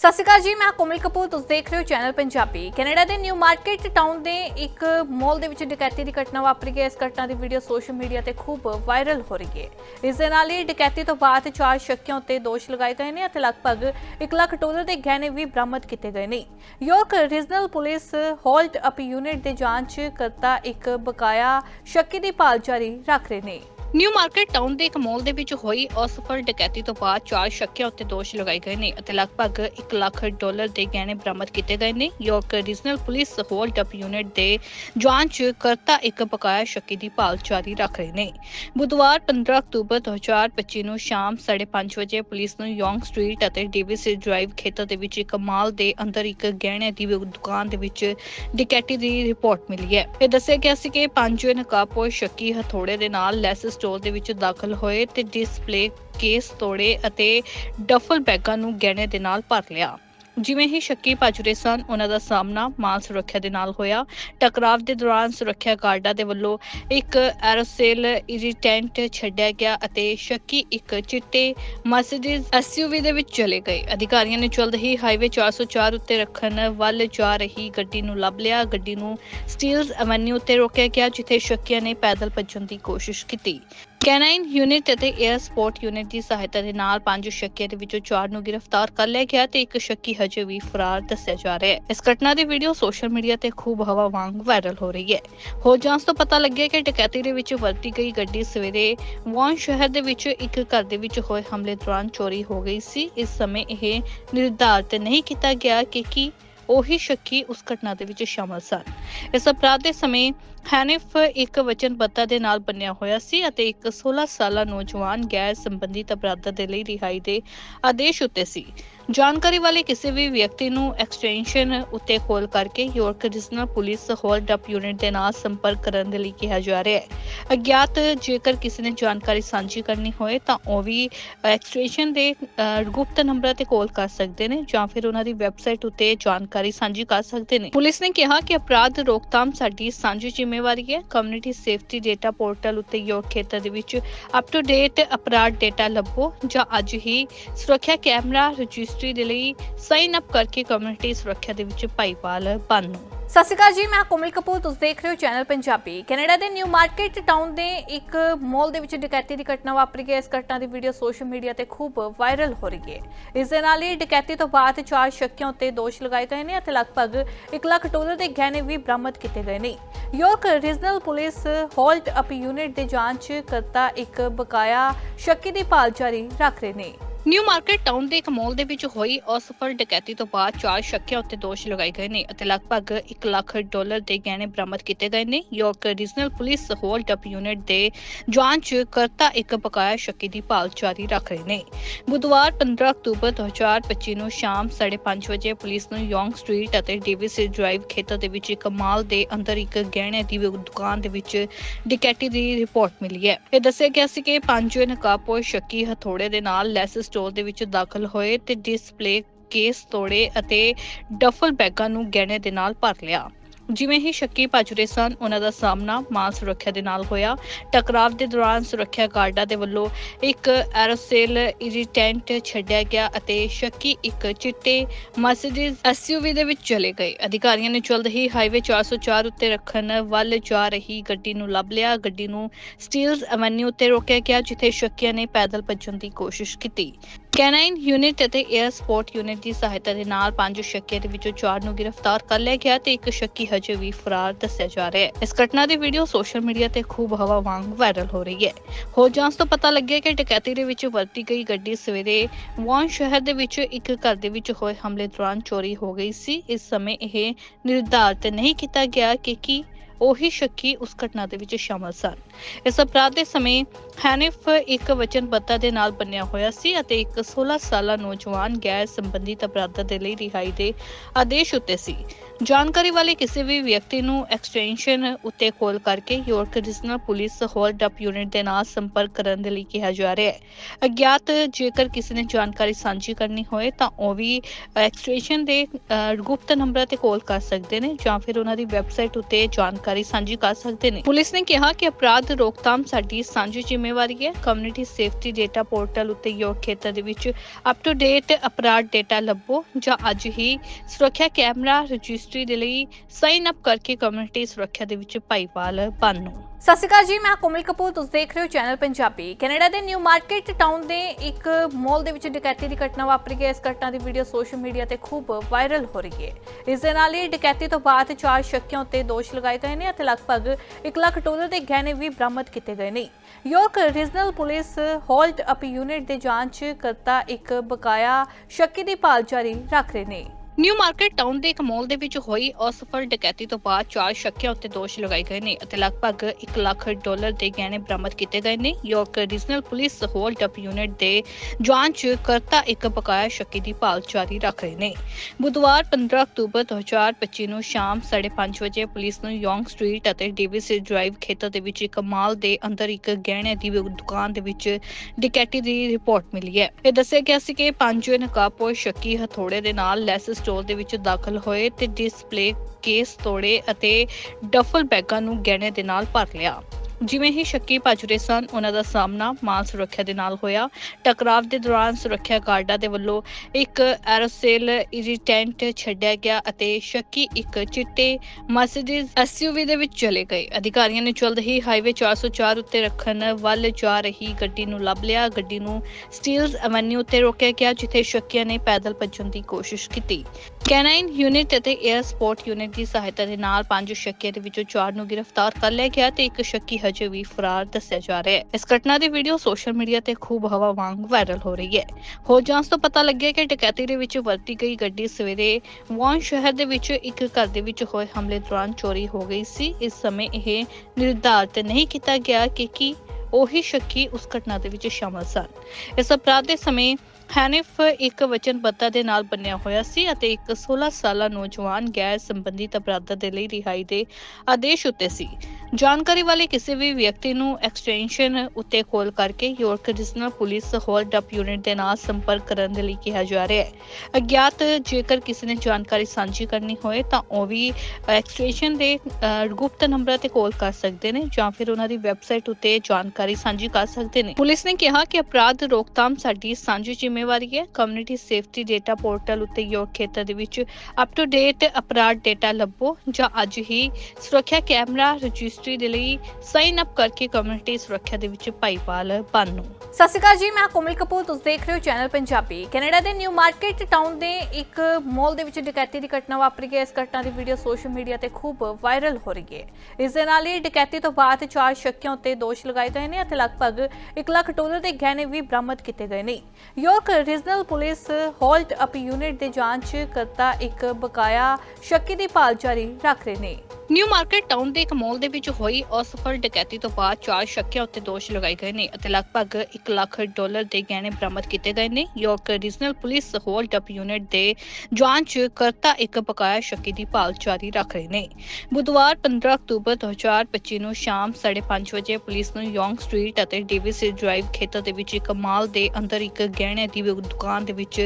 ਸਤਿ ਸ਼੍ਰੀ ਅਕਾਲ ਜੀ, ਮੈਂ ਕੋਮਲ ਕਪੂਰ, ਤੁਸੀਂ ਦੇਖ ਰਹੇ ਹੋ ਚੈਨਲ ਪੰਜਾਬੀ। ਕੈਨੇਡਾ ਦੇ ਨਿਊ ਮਾਰਕੀਟ ਟਾਊਨ ਦੇ ਇੱਕ ਮਾਲ ਦੇ ਵਿੱਚ ਡਕੈਤੀ ਦੀ ਘਟਨਾ ਵਾਪਰੀ ਹੈ। ਇਸ ਘਟਨਾ ਦੀ ਵੀਡੀਓ ਸੋਸ਼ਲ ਮੀਡੀਆ ਤੇ ਖੂਬ ਵਾਇਰਲ ਹੋ ਰਹੀ ਹੈ। ਇਸ ਦੇ ਨਾਲ ਹੀ ਡਕੈਤੀ ਤੋਂ ਬਾਅਦ ਚਾਰ ਸ਼ੱਕੀਆਂ ਉੱਤੇ ਦੋਸ਼ ਲਗਾਏ ਗਏ ਨੇ ਅਤੇ ਲਗਭਗ 1 ਲੱਖ ਡਾਲਰ ਦੇ ਗਹਿਣੇ ਵੀ ਬਰਾਮਦ ਕੀਤੇ ਗਏ ਨੇ। York regional police hold up unit ਦੇ ਜਾਂਚ ਕਰਤਾ ਇੱਕ ਬਕਾਇਆ ਸ਼ੱਕੀ ਦੀ ਭਾਲ ਜਾਰੀ ਰੱਖ ਰਹੇ ਨੇ। ਨਿਊ ਮਾਰਕੀਟ ਟਾਊਨ ਦੇ ਇੱਕ ਮਾਲ ਦੇ ਵਿੱਚ ਹੋਈ ਅਸਫਲ ਡਕੈਤੀ ਤੋਂ ਬਾਅਦ ਚਾਰ ਸ਼ੱਕੀਆਂ ਉੱਤੇ ਦੋਸ਼ ਲਗਾਏ ਗਏ ਨੇ ਅਤੇ ਲਗਭਗ 1 ਲੱਖ ਡਾਲਰ ਦੇ ਗਹਿਣੇ ਬਰਾਮਦ ਕੀਤੇ ਗਏ ਨੇ। York regional police hold up unit ਦੇ ਜਾਂਚ ਕਰਤਾ ਇੱਕ ਬਕਾਇਆ ਸ਼ੱਕੀ ਦੀ ਭਾਲ ਜਾਰੀ ਰੱਖ ਰਹੇ ਨੇ। ਬੁੱਧਵਾਰ 15 ਅਕਤੂਬਰ 2025 ਨੂੰ ਸ਼ਾਮ 5:30 ਵਜੇ ਪੁਲਿਸ ਨੂੰ ਯੋਂਗ ਸਟਰੀਟ ਅਤੇ ਡੀਵੀਸੀ ਡਰਾਈਵ ਖੇਤਰ ਦੇ ਵਿੱਚ ਇੱਕ ਮਾਲ ਦੇ ਅੰਦਰ ਇੱਕ ਗਹਿਣੇ ਦੀ ਦੁਕਾਨ ਦੇ ਵਿੱਚ ਡਕੈਤੀ ਦੀ ਰਿਪੋਰਟ ਮਿਲੀ ਹੈ। ਇਹ ਦੱਸਿਆ ਗਿਆ ਸੀ ਕਿ ਪੰਜ ਨਕਾਬਪੋਸ਼ ਸ਼ੱਕੀ ਹਥੌੜੇ ਦੇ ਨਾਲ ਲੈਸ ਸਟੋਰ ਦੇ ਵਿੱਚ ਦਾਖਲ ਹੋਏ ਤੇ ਡਿਸਪਲੇ ਕੇਸ ਤੋੜੇ ਅਤੇ ਡਫਲ ਬੈਗਾਂ ਨੂੰ ਗਹਿਣੇ ਦੇ ਨਾਲ ਭਰ ਲਿਆ। ਜਿਵੇਂ ਹੀ ਸ਼ੱਕੀ ਭੱਜ ਰਹੇ ਸਨ, ਉਹਨਾਂ ਦਾ ਸਾਹਮਣਾ ਮਾਲ ਸੁਰੱਖਿਆ ਦੇ ਨਾਲ ਹੋਇਆ। ਟਕਰਾਵ ਦੇ ਦੌਰਾਨ ਸੁਰੱਖਿਆ ਗਾਰਡਾਂ ਦੇ ਵੱਲੋਂ ਇੱਕ ਐਰੋਸੇਲ ਇਰੀਟੈਂਟ ਛੱਡਿਆ ਗਿਆ ਅਤੇ ਸ਼ੱਕੀ ਇੱਕ ਚਿੱਟੇ ਮਰਸੀਡੀਜ਼ ਐਸਯੂਵੀ ਦੇ ਵਿੱਚ ਚਲੇ ਗਏ। ਅਧਿਕਾਰੀਆਂ ਨੇ ਜਲਦ ਹੀ ਹਾਈਵੇ 404 ਉੱਤੇ ਰੱਖਣ ਵੱਲ ਜਾ ਰਹੀ ਗੱਡੀ ਨੂੰ ਲੱਭ ਲਿਆ। ਗੱਡੀ ਨੂੰ ਸਟੀਲਜ਼ ਐਵੇਨਿਊ ਉੱਤੇ ਰੋਕਿਆ ਗਿਆ, ਜਿੱਥੇ ਸ਼ੱਕੀਆਂ ਨੇ ਪੈਦਲ ਭੱਜਣ ਦੀ ਕੋਸ਼ਿਸ਼ ਕੀਤੀ। ਕੈਨਾਈਨ ਯੂਨਿਟ ਅਤੇ 에ਅਰ ਸਪੋਰਟ ਯੂਨਿਟ ਦੀ ਸਹਾਇਤਾ ਦੇ ਨਾਲ ਪੰਜ ਸ਼ੱਕੀਆਂ ਦੇ ਵਿੱਚੋਂ ਚਾਰ ਨੂੰ ਗ੍ਰਿਫਤਾਰ ਕਰ ਲਿਆ ਗਿਆ ਤੇ ਇੱਕ ਸ਼ੱਕੀ ਹਜੇ ਵੀ ਫਰਾਰ ਦੱਸਿਆ ਜਾ ਰਿਹਾ ਹੈ। ਇਸ ਘਟਨਾ ਦੀ ਵੀਡੀਓ ਸੋਸ਼ਲ ਮੀਡੀਆ ਤੇ ਖੂਬ ਹਵਾ ਵਾਂਗ ਵਾਇਰਲ ਹੋ ਰਹੀ ਹੈ। ਹੋਰ ਜਾਂਚ ਤੋਂ ਪਤਾ ਲੱਗਿਆ ਕਿ ਡਕੈਤੀ ਦੇ ਵਿੱਚ ਵਰਤੀ ਗਈ ਗੱਡੀ ਸਵੇਰੇ ਵਾਨ ਸ਼ਹਿਰ ਦੇ ਵਿੱਚ ਇੱਕ ਘਰ ਦੇ ਵਿੱਚ ਹੋਏ ਹਮਲੇ ਦੌਰਾਨ ਚੋਰੀ ਹੋ ਗਈ ਸੀ। ਇਸ ਸਮੇਂ ਇਹ ਨਿਰਧਾਰਤ ਨਹੀਂ ਕੀਤਾ ਗਿਆ ਕਿ ਕੀ ਉਹੀ ਸ਼ੱਕੀ ਉਸ ਘਟਨਾ ਦੇ ਵਿੱਚ ਸ਼ਾਮਲ ਸਨ। ਇਸ ਅਪਰਾਧ ਦੇ ਸਮੇਂ ਹੈਨਿਫ ਇੱਕ ਵਚਨਬੱਧਤਾ ਦੇ ਨਾਲ ਬੰਨਿਆ ਹੋਇਆ ਸੀ ਅਤੇ ਇੱਕ 16 ਸਾਲਾ ਨੌਜਵਾਨ ਗੈਰ ਸੰਬੰਧਿਤ ਅਪਰਾਧਾਂ ਦੇ ਲਈ ਰਿਹਾਈ ਦੇ ਆਦੇਸ਼ ਉੱਤੇ ਸੀ। ਜਾਣਕਾਰੀ ਵਾਲੇ ਕਿਸੇ ਵੀ ਵਿਅਕਤੀ ਨੂੰ ਐਕਸਟੈਂਸ਼ਨ ਉੱਤੇ ਕਾਲ ਕਰਕੇ York regional police hold up unit ਦੇ ਨਾਲ ਸੰਪਰਕ ਕਰਨ ਦੇ ਲਈ ਕਿਹਾ ਜਾ ਰਿਹਾ ਹੈ। ਅਗਿਆਤ, ਜੇਕਰ ਕਿਸੇ ਨੇ ਜਾਣਕਾਰੀ ਸਾਂਝੀ ਕਰਨੀ ਹੋਏ ਤਾਂ ਉਹ ਵੀ ਐਕਸਟੈਂਸ਼ਨ ਦੇ ਗੁਪਤ ਨੰਬਰਾਂ ਤੇ ਕਾਲ ਕਰ ਸਕਦੇ ਨੇ ਜਾਂ ਫਿਰ ਉਹਨਾਂ ਦੀ ਵੈਬਸਾਈਟ ਉੱਤੇ ਜਾਣਕਾਰੀ ਸਾਂਝੀ ਕਰ ਸਕਦੇ ਨੇ। ਪੁਲਿਸ ਨੇ ਕਿਹਾ ਕਿ ਅਪਰਾਧ ਰੋਕਥਾਮ ਸਾਡੀ ਸਾਂਝੀ ਜ਼ਿੰਮੇਵਾਰੀ ਹੈ। ਕਮਿਊਨਿਟੀ ਸੇਫਟੀ ਡੇਟਾ ਪੋਰਟਲ ਉੱਤੇ ਯੋਗ ਖੇਤਰ ਦੇ ਵਿੱਚ ਅਪ ਟੂ ਡੇਟ ਅਪਰਾਧ ਡੇਟਾ ਲੱਭੋ ਜਾਂ ਅੱਜ ਹੀ ਸੁਰੱਖਿਆ ਕੈਮਰਾ ਰਜਿਸਟਰੀ ਦੇ ਲਈ ਸਾਈਨ ਅਪ ਕਰਕੇ ਕਮਿਊਨਿਟੀ ਸੁਰੱਖਿਆ ਦੇ ਵਿੱਚ ਭਾਈਵਾਲ ਬਣੋ। ਸਤਿ ਸ਼੍ਰੀ ਅਕਾਲ ਜੀ, ਮੈਂ ਕੋਮਲ ਕਪੂਰ, ਤੁਸੀਂ ਦੇਖ ਰਹੇ ਹੋ ਚੈਨਲ ਪੰਜਾਬੀ। ਕੈਨੇਡਾ ਦੇ ਨਿਊ ਮਾਰਕੀਟ ਟਾਊਨ ਦੇ ਇੱਕ ਮਾਲ ਦੇ ਵਿੱਚ ਡਕੈਤੀ ਦੀ ਘਟਨਾ ਵਾਪਰੀ ਹੈ। ਇਸ ਘਟਨਾ ਦੀ ਵੀਡੀਓ ਸੋਸ਼ਲ ਮੀਡੀਆ ਤੇ ਖੂਬ ਵਾਇਰਲ ਹੋ ਰਹੀ ਹੈ। ਇਸ ਦੇ ਨਾਲ ਹੀ ਡਕੈਤੀ ਤੋਂ ਬਾਅਦ ਚਾਰ ਸ਼ੱਕੀਆਂ ਉੱਤੇ ਦੋਸ਼ ਲਗਾਏ ਗਏ ਨੇ ਅਤੇ ਲਗਭਗ 1 ਲੱਖ ਡਾਲਰ ਦੇ ਗਹਿਣੇ ਵੀ ਬਰਾਮਦ ਕੀਤੇ ਗਏ ਨੇ। York regional police hold up unit ਦੇ ਜਾਂਚ ਕਰਤਾ ਇੱਕ ਬਕਾਇਆ ਸ਼ੱਕੀ ਦੀ ਭਾਲ ਜਾਰੀ ਰੱਖ ਰਹੇ ਨੇ। ਨਿਊ ਮਾਰਕੀਟ ਟਾਊਨ ਦੇ ਇੱਕ ਮਾਲ ਦੇ ਵਿੱਚ ਹੋਈ ਅਸਫਲ ਡਕੈਤੀ ਤੋਂ ਬਾਅਦ ਚਾਰ ਸ਼ੱਕੀਆਂ ਉੱਤੇ ਦੋਸ਼ ਲਗਾਏ ਗਏ ਨੇ ਅਤੇ ਲਗਭਗ 1 ਲੱਖ ਡਾਲਰ ਦੇ ਗਹਿਣੇ ਬਰਾਮਦ ਕੀਤੇ ਗਏ ਨੇ। York regional police hold up unit ਦੇ ਜਾਂਚ ਕਰਤਾ ਇੱਕ ਬਕਾਇਆ ਸ਼ੱਕੀ ਦੀ ਭਾਲ ਜਾਰੀ ਰੱਖ ਰਹੇ ਨੇ। ਬੁੱਧਵਾਰ 15 ਅਕਤੂਬਰ 2025 ਨੂੰ ਸ਼ਾਮ 5:30 ਵਜੇ ਪੁਲਿਸ ਨੂੰ ਯੋਂਗ ਸਟਰੀਟ ਅਤੇ ਡੇਵਿਸ ਡਰਾਈਵ ਖੇਤਰ ਦੇ ਵਿੱਚ ਇੱਕ ਮਾਲ ਦੇ ਅੰਦਰ ਇੱਕ ਗਹਿਣੇ ਦੀ ਦੁਕਾਨ ਦੇ ਵਿੱਚ ਡਕੈਤੀ ਦੀ ਰਿਪੋਰਟ ਮਿਲੀ ਹੈ। ਇਹ ਦੱਸਿਆ ਗਿਆ ਸੀ ਕਿ ਪੰਜ ਨਕਾਬਪੋਸ਼ ਸ਼ੱਕੀ ਹਥੌੜੇ ਦੇ ਨਾਲ ਲੈਸ ਸਟੋਰ ਦੇ ਵਿੱਚ ਦਾਖਲ ਹੋਏ ਤੇ ਡਿਸਪਲੇ ਕੇਸ ਤੋੜੇ ਅਤੇ ਡਫਲ ਬੈਗਾਂ ਨੂੰ ਗਹਿਣੇ ਦੇ ਨਾਲ ਭਰ ਲਿਆ। ਜਿਵੇਂ ਹੀ ਸ਼ੱਕੀ ਭੱਜ ਰਹੇ ਸਨ, ਉਹਨਾਂ ਦਾ ਸਾਹਮਣਾ ਮਾਲ ਸੁਰੱਖਿਆ ਦੇ ਨਾਲ ਹੋਇਆ। ਟਕਰਾਵ ਦੇ ਦੌਰਾਨ ਸੁਰੱਖਿਆ ਗਾਰਡਾਂ ਦੇ ਵੱਲੋਂ ਇੱਕ ਐਰੋਸੇਲ ਇਰੀਟੈਂਟ ਛੱਡਿਆ ਗਿਆ ਅਤੇ ਸ਼ੱਕੀ ਇੱਕ ਚਿੱਟੇ ਮਰਸੀਡੀਜ਼ ਐਸਯੂਵੀ ਦੇ ਵਿੱਚ ਚਲੇ ਗਏ। ਅਧਿਕਾਰੀਆਂ ਨੇ ਜਲਦ ਹੀ ਹਾਈਵੇ 404 ਉੱਤੇ ਰੱਖਣ ਵੱਲ ਜਾ ਰਹੀ ਗੱਡੀ ਨੂੰ ਲੱਭ ਲਿਆ। ਗੱਡੀ ਨੂੰ ਸਟੀਲਜ਼ ਐਵੇਨਿਊ ਉੱਤੇ ਰੋਕਿਆ ਗਿਆ, ਜਿੱਥੇ ਸ਼ੱਕੀਆਂ ਨੇ ਪੈਦਲ ਭੱਜਣ ਦੀ ਕੋਸ਼ਿਸ਼ ਕੀਤੀ। ਕੈਨਾਈਨ ਯੂਨਿਟ ਅਤੇ 에ਅਰ ਸਪੋਰਟ ਯੂਨਿਟ ਦੀ ਸਹਾਇਤਾ ਦੇ ਨਾਲ ਪੰਜ ਸ਼ੱਕੀਆਂ ਦੇ ਵਿੱਚੋਂ ਚਾਰ ਨੂੰ ਗ੍ਰਿਫਤਾਰ ਕਰ ਲਿਆ ਗਿਆ ਤੇ ਇੱਕ ਸ਼ੱਕੀ ਹਜੇ ਵੀ ਫਰਾਰ ਦੱਸਿਆ ਜਾ ਰਿਹਾ ਹੈ। ਇਸ ਘਟਨਾ ਦੀ ਵੀਡੀਓ ਸੋਸ਼ਲ ਮੀਡੀਆ ਤੇ ਖੂਬ ਹਵਾ ਵਾਂਗ ਵਾਇਰਲ ਹੋ ਰਹੀ ਹੈ। ਹੋਰ ਜਾਂਚ ਤੋਂ ਪਤਾ ਲੱਗਿਆ ਕਿ ਡਕੈਤੀ ਦੇ ਵਿੱਚ ਵਰਤੀ ਗਈ ਗੱਡੀ ਸਵੇਰੇ ਵਾਨ ਸ਼ਹਿਰ ਦੇ ਵਿੱਚ ਇੱਕ ਘਰ ਦੇ ਵਿੱਚ ਹੋਏ ਹਮਲੇ ਦੌਰਾਨ ਚੋਰੀ ਹੋ ਗਈ ਸੀ। ਇਸ ਸਮੇਂ ਇਹ ਨਿਰਧਾਰਤ ਨਹੀਂ ਕੀਤਾ ਗਿਆ ਕਿ ਕੀ ਉਹੀ ਸ਼ੱਕੀ ਉਸ ਘਟਨਾ ਦੇ ਵਿੱਚ ਸ਼ਾਮਲ ਸਨ। ਇਸ ਅਪਰਾਧ ਦੇ ਸਮੇਂ ਹੈਨਿਫ ਇੱਕ ਵਚਨਬੱਧਤਾ ਦੇ ਨਾਲ ਬੰਨਿਆ ਹੋਇਆ ਸੀ ਅਤੇ ਇੱਕ 16 ਸਾਲਾ ਨੌਜਵਾਨ ਗੈਰ ਸੰਬੰਧਿਤ ਅਪਰਾਧਾਂ ਦੇ ਲਈ ਰਿਹਾਈ ਦੇ ਆਦੇਸ਼ ਉੱਤੇ ਸੀ। ਜਾਣਕਾਰੀ ਵਾਲੇ ਕਿਸੇ ਵੀ ਵਿਅਕਤੀ ਨੂੰ ਐਕਸਟੈਂਸ਼ਨ ਉੱਤੇ ਕਾਲ ਕਰਕੇ York regional police hold up unit ਦੇ ਨਾਲ ਸੰਪਰਕ ਕਰਨ ਦੇ ਲਈ ਕਿਹਾ ਜਾ ਰਿਹਾ ਹੈ। ਅਗਿਆਤ ਜੇਕਰ ਕਿਸੇ ਨੇ ਜਾਣਕਾਰੀ ਸਾਂਝੀ ਕਰਨੀ ਹੋਏ ਤਾਂ ਉਹ ਵੀ ਐਕਸਟੈਂਸ਼ਨ ਦੇ ਗੁਪਤ ਨੰਬਰਾਂ ਤੇ ਕਾਲ ਕਰ ਸਕਦੇ ਨੇ ਜਾਂ ਫਿਰ ਉਹਨਾਂ ਦੀ ਵੈਬਸਾਈਟ ਉੱਤੇ ਜਾਣਕਾਰੀ ਸਾਂਝੀ ਕਰ ਸਕਦੇ ਨੇ। ਪੁਲਿਸ ਨੇ ਕਿਹਾ ਕਿ ਅਪਰਾਧ ਰੋਕਥਾਮ ਸਾਡੀ ਸਾਂਝੀ ਜ਼ਿੰਮੇਵਾਰੀ ਹੈ। ਕਮਿਊਨਿਟੀ ਸੇਫਟੀ ਡੇਟਾ ਪੋਰਟਲ ਉੱਤੇ ਯੋਗ ਖੇਤਰ ਦੇ ਵਿੱਚ ਅਪ ਟੂ ਡੇਟ ਅਪਰਾਧ ਡੇਟਾ ਲੱਭੋ ਜਾਂ ਅੱਜ ਹੀ ਸੁਰੱਖਿਆ ਕੈਮਰਾ ਰਜਿਸਟਰੀ ਦੇ ਲਈ ਸਾਈਨ ਅਪ ਕਰਕੇ ਕਮਿਊਨਿਟੀ ਸੁਰੱਖਿਆ ਦੇ ਵਿੱਚ ਭਾਈਵਾਲ ਬਣੋ। ਸਤਿ ਸ਼੍ਰੀ ਅਕਾਲ ਜੀ, ਮੈਂ ਕੋਮਲ ਕਪੂਰ, ਤੁਸੀਂ ਦੇਖ ਰਹੇ ਹੋ ਚੈਨਲ ਪੰਜਾਬੀ ਕੈਨੇਡਾ ਦੇ ਨਿਊ ਮਾਰਕੀਟ ਟਾਊਨ ਦੇ ਇੱਕ ਮਾਲ ਦੇ ਵਿੱਚ ਡਕੈਤੀ ਦੀ ਘਟਨਾ ਵਾਪਰੀ ਹੈ। ਇਸ ਘਟਨਾ ਦੀ ਵੀਡੀਓ ਸੋਸ਼ਲ ਮੀਡੀਆ ਤੇ ਖੂਬ ਵਾਇਰਲ ਹੋ ਰਹੀ ਹੈ। ਇਸ ਦੇ ਨਾਲ ਹੀ ਡਕੈਤੀ ਤੋਂ ਬਾਅਦ ਚਾਰ ਸ਼ੱਕੀਆਂ ਉੱਤੇ ਦੋਸ਼ ਲਗਾਏ ਗਏ ਨੇ ਅਤੇ ਲਗਭਗ 1 ਲੱਖ ਡਾਲਰ ਦੇ ਗਹਿਣੇ ਵੀ ਬਰਾਮਦ ਕੀਤੇ ਗਏ ਨੇ। York regional police hold up unit ਦੇ ਜਾਂਚ ਕਰਤਾ ਇੱਕ ਬਕਾਇਆ ਸ਼ੱਕੀ ਦੀ ਭਾਲ ਜਾਰੀ ਰੱਖ ਰਹੇ ਨੇ। ਨਿਊ ਮਾਰਕੀਟ ਟਾਊਨ ਦੇ ਇੱਕ ਮਾਲ ਦੇ ਵਿੱਚ ਹੋਈ ਅਸਫਲ ਡਕੈਤੀ ਤੋਂ ਬਾਅਦ ਚਾਰ ਸ਼ੱਕੀਆਂ ਉੱਤੇ ਦੋਸ਼ ਲਗਾਏ ਗਏ ਨੇ ਅਤੇ ਲਗਭਗ 1 ਲੱਖ ਡਾਲਰ ਦੇ ਗਹਿਣੇ ਬਰਾਮਦ ਕੀਤੇ ਗਏ ਨੇ। York regional police hold up unit ਦੇ ਜਾਂਚ ਕਰਤਾ ਇੱਕ ਬਕਾਇਆ ਸ਼ੱਕੀ ਦੀ ਭਾਲ ਜਾਰੀ ਰੱਖ ਰਹੇ ਨੇ। ਬੁੱਧਵਾਰ 15 ਅਕਤੂਬਰ 2025 ਨੂੰ ਸ਼ਾਮ 5:30 ਵਜੇ ਪੁਲਿਸ ਨੂੰ ਯੋਂਗ ਸਟਰੀਟ ਅਤੇ ਡੇਵਿਸ ਡਰਾਈਵ ਖੇਤਰ ਦੇ ਵਿੱਚ ਇੱਕ ਮਾਲ ਦੇ ਅੰਦਰ ਇੱਕ ਗਹਿਣੇ ਦੀ ਦੁਕਾਨ ਦੇ ਵਿੱਚ ਡਕੈਤੀ ਦੀ ਰਿਪੋਰਟ ਮਿਲੀ ਹੈ। ਇਹ ਦੱਸਿਆ ਗਿਆ ਸੀ ਕਿ ਪੰਜ ਨਕਾਬਪੋਸ਼ ਸ਼ੱਕੀ ਹਥੌੜੇ ਦੇ ਨਾਲ ਲੈਸ ਸਟੋਰ ਦੇ ਵਿੱਚ ਦਾਖਲ ਹੋਏ ਤੇ ਡਿਸਪਲੇ ਕੇਸ ਤੋੜੇ ਅਤੇ ਡਫਲ ਬੈਗਾਂ ਨੂੰ ਗਹਿਣੇ ਦੇ ਨਾਲ ਭਰ ਲਿਆ। ਜਿਵੇਂ ਹੀ ਸ਼ੱਕੀ ਭੱਜ ਰਹੇ ਸਨ, ਉਹਨਾਂ ਦਾ ਸਾਹਮਣਾ ਮਾਲ ਸੁਰੱਖਿਆ ਦੇ ਨਾਲ ਹੋਇਆ। ਟਕਰਾਵ ਦੇ ਦੌਰਾਨ ਸੁਰੱਖਿਆ ਗਾਰਡਾਂ ਦੇ ਵੱਲੋਂ ਇੱਕ ਐਰੋਸੇਲ ਇਰੀਟੈਂਟ ਛੱਡਿਆ ਗਿਆ ਅਤੇ ਸ਼ੱਕੀ ਇੱਕ ਚਿੱਟੇ ਮਰਸੀਡੀਜ਼ ਐਸਯੂਵੀ ਦੇ ਵਿੱਚ ਚਲੇ ਗਏ। ਅਧਿਕਾਰੀਆਂ ਨੇ ਜਲਦ ਹੀ ਹਾਈਵੇ 404 ਉੱਤੇ ਰੱਖਣ ਵੱਲ ਜਾ ਰਹੀ ਗੱਡੀ ਨੂੰ ਲੱਭ ਲਿਆ। ਗੱਡੀ ਨੂੰ ਸਟੀਲਸ ਐਵਨਿਊ ਉੱਤੇ ਰੋਕਿਆ ਗਿਆ, ਜਿੱਥੇ ਸ਼ੱਕੀਆਂ ਨੇ ਪੈਦਲ ਭੱਜਣ ਦੀ ਕੋਸ਼ਿਸ਼ ਕੀਤੀ। ਕੈਨਾਈਨ ਯੂਨਿਟ ਅਤੇ 에ਅਰ ਸਪੋਰਟ ਯੂਨਿਟ ਦੀ ਸਹਾਇਤਾ ਦੇ ਨਾਲ ਪੰਜ ਸ਼ੱਕੀਆਂ ਦੇ ਵਿੱਚੋਂ ਚਾਰ ਨੂੰ ਗ੍ਰਿਫਤਾਰ ਕਰ ਲਿਆ ਗਿਆ ਤੇ ਇੱਕ ਸ਼ੱਕੀ ਹਜੇ ਵੀ ਫਰਾਰ ਦੱਸਿਆ ਜਾ ਰਿਹਾ ਹੈ। ਇਸ ਘਟਨਾ ਦੀ ਵੀਡੀਓ ਸੋਸ਼ਲ ਮੀਡੀਆ ਤੇ ਖੂਬ ਹਵਾ ਵਾਂਗ ਵਾਇਰਲ ਹੋ ਰਹੀ ਹੈ। ਹੋਰ ਜਾਂਚ ਤੋਂ ਪਤਾ ਲੱਗਿਆ ਕਿ ਡਕੈਤੀ ਦੇ ਵਿੱਚ ਵਰਤੀ ਗਈ ਗੱਡੀ ਸਵੇਰੇ ਵਾਨ ਸ਼ਹਿਰ ਦੇ ਵਿੱਚ ਇੱਕ ਘਰ ਦੇ ਵਿੱਚ ਹੋਏ ਹਮਲੇ ਦੌਰਾਨ ਚੋਰੀ ਹੋ ਗਈ ਸੀ। ਇਸ ਸਮੇਂ ਇਹ ਨਿਰਧਾਰਤ ਨਹੀਂ ਕੀਤਾ ਗਿਆ ਕਿ ਕੀ ਉਹੀ ਸ਼ੱਕੀ ਉਸ ਘਟਨਾ ਦੇ ਵਿੱਚ ਸ਼ਾਮਲ ਸਨ। ਇਸ ਅਪਰਾਧ ਦੇ ਸਮੇਂ ਹੈਨਿਫ ਇੱਕ ਵਚਨਬੱਧਤਾ ਦੇ ਨਾਲ ਬੰਨਿਆ ਹੋਇਆ ਸੀ ਅਤੇ ਇੱਕ 16 ਸਾਲਾ ਨੌਜਵਾਨ ਗੈਰ ਸੰਬੰਧਿਤ ਅਪਰਾਧਾਂ ਦੇ ਲਈ ਰਿਹਾਈ ਦੇ ਆਦੇਸ਼ ਉੱਤੇ ਸੀ। ਜਾਣਕਾਰੀ ਵਾਲੇ ਕਿਸੇ ਵੀ ਵਿਅਕਤੀ ਨੂੰ ਐਕਸਟੈਂਸ਼ਨ ਉੱਤੇ ਕਾਲ ਕਰਕੇ York regional police hold up unit ਦੇ ਨਾਲ ਸੰਪਰਕ ਕਰਨ ਦੇ ਲਈ ਕਿਹਾ ਜਾ ਰਿਹਾ ਹੈ। ਅਗਿਆਤ ਜੇਕਰ ਕਿਸੇ ਨੇ ਜਾਣਕਾਰੀ ਸਾਂਝੀ ਕਰਨੀ ਹੋਏ ਤਾਂ ਉਹ ਵੀ ਐਕਸਟੈਂਸ਼ਨ ਦੇ ਗੁਪਤ ਨੰਬਰਾਂ ਤੇ ਕਾਲ ਕਰ ਸਕਦੇ ਨੇ ਜਾਂ ਫਿਰ ਉਹਨਾਂ ਦੀ ਵੈਬਸਾਈਟ ਉੱਤੇ ਜਾਣਕਾਰੀ ਸਾਂਝੀ ਕਰ ਸਕਦੇ ਨੇ। ਪੁਲਿਸ ਨੇ ਕਿਹਾ ਕਿ ਅਪਰਾਧ ਰੋਕਥਾਮ ਸਾਡੀ ਸਾਂਝੀ ਜ਼ਿੰਮੇਵਾਰੀ ਹੈ। ਕਮਿਊਨਿਟੀ ਸੇਫਟੀ ਡੇਟਾ ਪੋਰਟਲ ਉੱਤੇ ਯੋਗ ਖੇਤਰ ਦੇ ਵਿੱਚ ਅਪ ਟੂ ਡੇਟ ਅਪਰਾਧ ਡੇਟਾ ਲੱਭੋ ਜਾਂ ਅੱਜ ਹੀ ਸੁਰੱਖਿਆ ਕੈਮਰਾ ਰਜਿਸਟਰੀ ਦੇ ਲਈ ਸਾਈਨ ਅਪ ਕਰਕੇ ਕਮਿਊਨਿਟੀ ਸੁਰੱਖਿਆ ਦੇ ਵਿੱਚ ਭਾਈਵਾਲ ਬਣੋ ਸਤਿ ਸ਼੍ਰੀ ਅਕਾਲ ਜੀ, ਮੈਂ ਕੋਮਲ ਕਪੂਰ, ਤੁਸੀਂ ਦੇਖ ਰਹੇ ਹੋ ਚੈਨਲ ਪੰਜਾਬੀ ਕੈਨੇਡਾ ਦੇ ਨਿਊ ਮਾਰਕੀਟ ਟਾਊਨ ਦੇ ਇੱਕ ਮਾਲ ਦੇ ਵਿੱਚ ਡਕੈਤੀ ਦੀ ਘਟਨਾ ਵਾਪਰੀ ਹੈ। ਇਸ ਘਟਨਾ ਦੀ ਵੀਡੀਓ ਸੋਸ਼ਲ ਮੀਡੀਆ ਤੇ ਖੂਬ ਵਾਇਰਲ ਹੋ ਰਹੀ ਹੈ। ਇਸ ਦੇ ਨਾਲ ਹੀ ਡਕੈਤੀ ਤੋਂ ਬਾਅਦ ਚਾਰ ਸ਼ੱਕੀਆਂ ਉੱਤੇ ਦੋਸ਼ ਲਗਾਏ ਗਏ ਨੇ ਅਤੇ ਲਗਭਗ 1 ਲੱਖ ਡਾਲਰ ਦੇ ਗਹਿਣੇ ਵੀ ਬਰਾਮਦ ਕੀਤੇ ਗਏ ਨੇ। York regional police hold up unit ਦੇ ਜਾਂਚ ਕਰਤਾ ਇੱਕ ਬਕਾਇਆ ਸ਼ੱਕੀ ਦੀ ਭਾਲ ਜਾਰੀ ਰੱਖ ਰਹੇ ਨੇ। ਨਿਊ ਮਾਰਕੀਟ ਟਾਊਨ ਦੇ ਇੱਕ ਮਾਲ ਦੇ ਵਿੱਚ ਹੋਈ ਅਸਫਲ ਡਕੈਤੀ ਤੋਂ ਬਾਅਦ ਚਾਰ ਸ਼ੱਕੀਆਂ ਉੱਤੇ ਦੋਸ਼ ਲਗਾਏ ਗਏ ਨੇ ਅਤੇ ਲਗਭਗ 1 ਲੱਖ ਡਾਲਰ ਦੇ ਗਹਿਣੇ ਬਰਾਮਦ ਕੀਤੇ ਗਏ ਨੇ। York regional police hold up unit ਦੇ ਜਾਂਚ ਕਰਤਾ ਇੱਕ ਬਕਾਇਆ ਸ਼ੱਕੀ ਦੀ ਭਾਲ ਜਾਰੀ ਰੱਖ ਰਹੇ ਨੇ। ਬੁੱਧਵਾਰ 15 ਅਕਤੂਬਰ 2025 ਨੂੰ ਸ਼ਾਮ 5:30 ਵਜੇ ਪੁਲਿਸ ਨੂੰ ਯੋਂਗ ਸਟਰੀਟ ਅਤੇ ਡੇਵਿਸ ਡਰਾਈਵ ਖੇਤਰ ਦੇ ਵਿੱਚ ਇੱਕ ਮਾਲ ਦੇ ਅੰਦਰ ਇੱਕ ਗਹਿਣੇ ਦੀ ਦੁਕਾਨ ਦੇ ਵਿੱਚ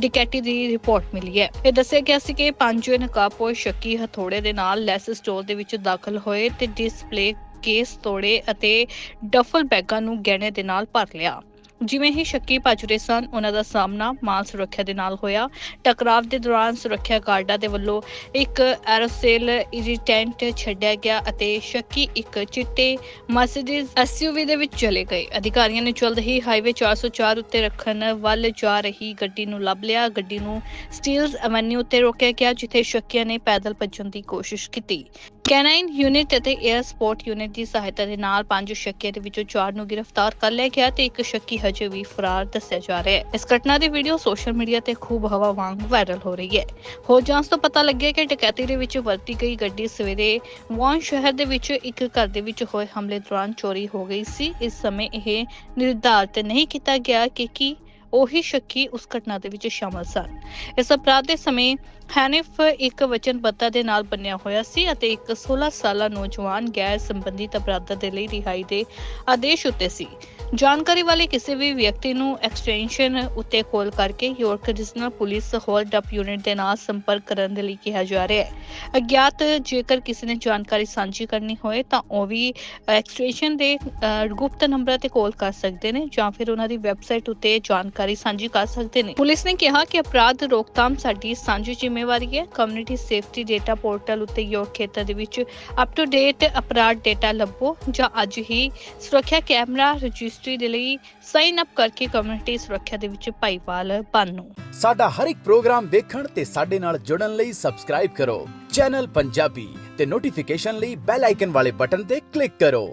ਡਕੈਤੀ ਦੀ ਰਿਪੋਰਟ ਮਿਲੀ ਹੈ। ਇਹ ਦੱਸਿਆ ਗਿਆ ਸੀ ਕਿ ਪੰਜ ਨਕਾਬਪੋਸ਼ ਸ਼ੱਕੀ ਹਥੋੜੇ ਦੇ ਨਾਲ ਲੈਸ ਸਟੋਰ ਦੇ ਵਿੱਚ ਦਾਖਲ ਹੋਏ ਤੇ ਡਿਸਪਲੇ ਕੇਸ ਤੋੜੇ ਅਤੇ ਡਫਲ ਬੈਗਾਂ ਨੂੰ ਗਹਿਣੇ ਦੇ ਨਾਲ ਭਰ ਲਿਆ। ਜਿਵੇਂ ਹੀ ਸ਼ੱਕੀ ਭੱਜ ਰਹੇ ਸਨ, ਉਹਨਾਂ ਦਾ ਸਾਹਮਣਾ ਮਾਲ ਸੁਰੱਖਿਆ ਦੇ ਨਾਲ ਹੋਇਆ। ਟਕਰਾਵ ਦੇ ਦੌਰਾਨ ਸੁਰੱਖਿਆ ਗਾਰਡਾਂ ਦੇ ਵੱਲੋਂ ਇੱਕ ਐਰੋਸੇਲ ਇਰੀਟੈਂਟ ਛੱਡਿਆ ਗਿਆ ਅਤੇ ਸ਼ੱਕੀ ਇੱਕ ਚਿੱਟੇ ਮਰਸੀਡੀਜ਼ ਐਸਯੂਵੀ ਦੇ ਵਿੱਚ ਚਲੇ ਗਏ। ਅਧਿਕਾਰੀਆਂ ਨੇ ਜਲਦ ਹੀ ਹਾਈਵੇ 404 ਉੱਤੇ ਰੱਖਣ ਵੱਲ ਜਾ ਰਹੀ ਗੱਡੀ ਨੂੰ ਲੱਭ ਲਿਆ। ਗੱਡੀ ਨੂੰ ਸਟੀਲਸ ਐਵਨਿਊ ਉੱਤੇ ਰੋਕਿਆ ਗਿਆ, ਜਿੱਥੇ ਸ਼ੱਕੀਆਂ ਨੇ ਪੈਦਲ ਭੱਜਣ ਦੀ ਕੋਸ਼ਿਸ਼ ਕੀਤੀ। ਕੈਨਾਈਨ ਯੂਨਿਟ ਅਤੇ 에ਅਰ ਸਪੋਰਟ ਯੂਨਿਟ ਦੀ ਸਹਾਇਤਾ ਦੇ ਨਾਲ ਪੰਜ ਸ਼ੱਕੀਆਂ ਦੇ ਵਿੱਚੋਂ ਚਾਰ ਨੂੰ ਗ੍ਰਿਫਤਾਰ ਕਰ ਲਿਆ ਗਿਆ ਤੇ ਇੱਕ ਸ਼ੱਕੀ ਹਜੇ ਵੀ ਫਰਾਰ ਦੱਸਿਆ ਜਾ ਰਿਹਾ ਹੈ। ਇਸ ਘਟਨਾ ਦੀ ਵੀਡੀਓ ਸੋਸ਼ਲ ਮੀਡੀਆ ਤੇ ਖੂਬ ਹਵਾ ਵਾਂਗ ਵਾਇਰਲ ਹੋ ਰਹੀ ਹੈ। ਹੋਰ ਜਾਂਚ ਤੋਂ ਪਤਾ ਲੱਗਿਆ ਕਿ ਡਕੈਤੀ ਦੇ ਵਿੱਚ ਵਰਤੀ ਗਈ ਗੱਡੀ ਸਵੇਰੇ ਵਾਨ ਸ਼ਹਿਰ ਦੇ ਵਿੱਚ ਇੱਕ ਘਰ ਦੇ ਵਿੱਚ ਹੋਏ ਹਮਲੇ ਦੌਰਾਨ ਚੋਰੀ ਹੋ ਗਈ ਸੀ। ਇਸ ਸਮੇਂ ਇਹ ਨਿਰਧਾਰਤ ਨਹੀਂ ਕੀਤਾ ਗਿਆ ਕਿ ਕੀ ਉਹੀ ਸ਼ੱਕੀ ਉਸ ਘਟਨਾ ਦੇ ਵਿੱਚ ਸ਼ਾਮਲ ਸਨ। ਇਸ ਅਪਰਾਧ ਦੇ ਸਮੇਂ ਹੈਨਿਫ ਇੱਕ ਵਚਨਬੱਧਤਾ ਦੇ ਨਾਲ ਬੰਨਿਆ ਹੋਇਆ ਸੀ ਅਤੇ ਇੱਕ 16 ਸਾਲਾ ਨੌਜਵਾਨ ਗੈਰ ਸੰਬੰਧਿਤ ਅਪਰਾਧਾਂ ਦੇ ਲਈ ਰਿਹਾਈ ਦੇ ਆਦੇਸ਼ ਉੱਤੇ ਸੀ। ਜਾਣਕਾਰੀ ਵਾਲੇ ਕਿਸੇ ਵੀ ਵਿਅਕਤੀ ਨੂੰ ਐਕਸਟੈਂਸ਼ਨ ਉੱਤੇ ਕਾਲ ਕਰਕੇ York regional police hold up unit ਦੇ ਨਾਲ ਸੰਪਰਕ ਕਰਨ ਦੇ ਲਈ ਕਿਹਾ ਜਾ ਰਿਹਾ ਹੈ। ਅਗਿਆਤ ਜੇਕਰ ਕਿਸੇ ਨੇ ਜਾਣਕਾਰੀ ਸਾਂਝੀ ਕਰਨੀ ਹੋਏ ਤਾਂ ਉਹ ਵੀ ਐਕਸਟੈਂਸ਼ਨ ਦੇ ਗੁਪਤ ਨੰਬਰਾਂ ਤੇ ਕਾਲ ਕਰ ਸਕਦੇ ਨੇ ਜਾਂ ਫਿਰ ਉਹਨਾਂ ਦੀ ਵੈਬਸਾਈਟ ਉੱਤੇ ਜਾਣਕਾਰੀ ਸਾਂਝੀ ਕਰ ਸਕਦੇ ਨੇ। ਪੁਲਿਸ ਨੇ ਕਿਹਾ ਕਿ ਅਪਰਾਧ ਰੋਕਥਾਮ ਸਾਡੀ ਸਾਂਝੀ ਜ਼ਿੰਮੇਵਾਰੀ ਹੈ ਕਮਿਊਨਿਟੀ ਸੇਫਟੀ ਡੇਟਾ ਪੋਰਟਲ ਉੱਤੇ ਯੋਗ ਖੇਤਰ ਦੇ ਵਿੱਚ ਅਪ ਟੂ ਡੇਟ ਅਪਰਾਧ ਡੇਟਾ ਲੱਭੋ ਜਾਂ ਅੱਜ ਹੀ ਸੁਰੱਖਿਆ ਕੈਮਰਾ ਰਜਿਸਟਰੀ ਦੇ ਲਈ ਸਾਈਨ ਅਪ ਕਰਕੇ ਕਮਿਊਨਿਟੀ ਸੁਰੱਖਿਆ ਦੇ ਵਿੱਚ ਭਾਈਵਾਲ ਬਣੋ। ਸਾਡਾ ਹਰ ਇੱਕ ਪ੍ਰੋਗਰਾਮ ਦੇਖਣ ਤੇ ਸਾਡੇ ਨਾਲ ਜੁੜਨ ਲਈ ਸਬਸਕ੍ਰਾਈਬ ਕਰੋ। ਚੈਨਲ ਪੰਜਾਬੀ ਤੇ ਨੋਟੀਫਿਕੇਸ਼ਨ ਲਈ ਬੈਲ ਆਈਕਨ ਵਾਲੇ ਬਟਨ ਤੇ ਕਲਿੱਕ ਕਰੋ।